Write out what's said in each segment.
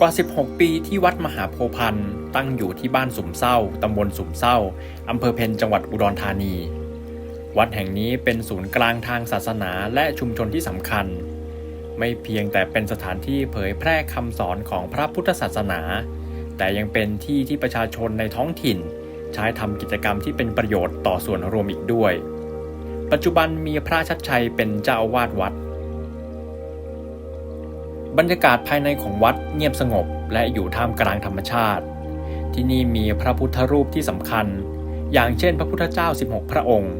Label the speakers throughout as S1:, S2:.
S1: กว่า 16 ปีที่วัดมหาโพพันธ์ตั้งอยู่ที่บ้านสุมเศร้า ตำบลสุมเศร้า อำเภอเพนจังหวัดอุดรธานี วัดแห่งนี้เป็นศูนย์กลางทางศาสนาและชุมชนที่สำคัญ ไม่เพียงแต่เป็นสถานที่เผยแพร่คำสอนของพระพุทธศาสนา แต่ยังเป็นที่ที่ประชาชนในท้องถิ่น ใช้ทำกิจกรรมที่เป็นประโยชน์ต่อส่วนรวมอีกด้วย ปัจจุบันมีพระชัดชัยเป็นเจ้าอาวาสวัด บรรยากาศภายในของวัดเงียบสงบและอยู่ท่ามกลางธรรมชาติ ที่นี่มีพระพุทธรูปที่สำคัญ อย่างเช่นพระพุทธเจ้า 16 พระองค์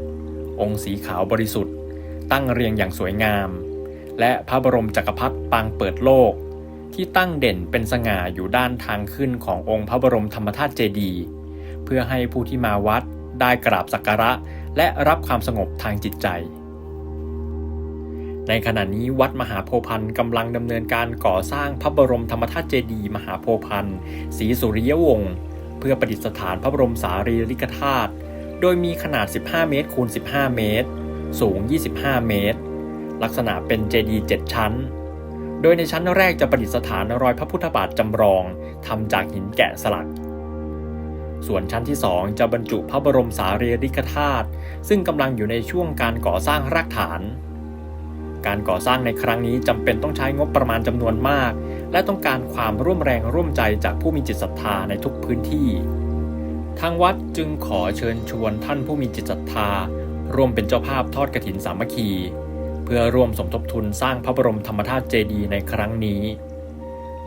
S1: องค์สีขาวบริสุทธิ์ ตั้งเรียงอย่างสวยงาม และพระบรมจักรพรรดิปางเปิดโลก ที่ตั้งเด่นเป็นสง่าอยู่ด้านทางขึ้นขององค์พระบรมธรรมธาตุเจดีย์เพื่อให้ผู้ที่มาวัดได้กราบสักการะและรับความสงบทางจิตใจ ในขณะนี้วัดมหาโพพันธ์กำลังดำเนินการก่อสร้างพระบรมธรรมธาตุเจดีย์มหาโพพันธ์ศรีสุริยวงศ์เพื่อประดิษฐานพระบรมสารีริกธาตุโดยมีขนาด 15 เมตรคูณ 15 เมตร สูง 25 เมตร ลักษณะเป็นเจดีย์7ชั้น โดยในชั้นแรกจะประดิษฐานรอยพระพุทธบาทจำลองทำจากหินแกะสลัก ส่วนชั้นที่ 2 จะบรรจุพระบรมสารีริกธาตุซึ่งกำลังอยู่ในช่วงการก่อสร้างรากฐาน การก่อสร้างในครั้งนี้จำเป็นต้องใช้งบประมาณจำนวนมาก และต้องการความร่วมแรงร่วมใจจากผู้มีจิตศรัทธาในทุกพื้นที่ ทางวัดจึงขอเชิญชวนท่านผู้มีจิตศรัทธาร่วมเป็นเจ้าภาพทอดกระถินสามัคคี เพื่อร่วมสมทบทุนสร้างพระบรมธรรมธาตุเจดีย์ในครั้งนี้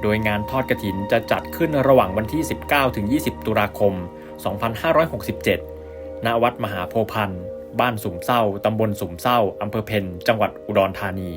S1: โดยงานทอดกระถินจะจัดขึ้นระหว่างวันที่ 19-20 ตุลาคม 2567 ณ วัดมหาโพพันธ์ บ้านสุมเศร้าตำบลสุมเศร้าอำเภอเพนจังหวัดอุดรธานี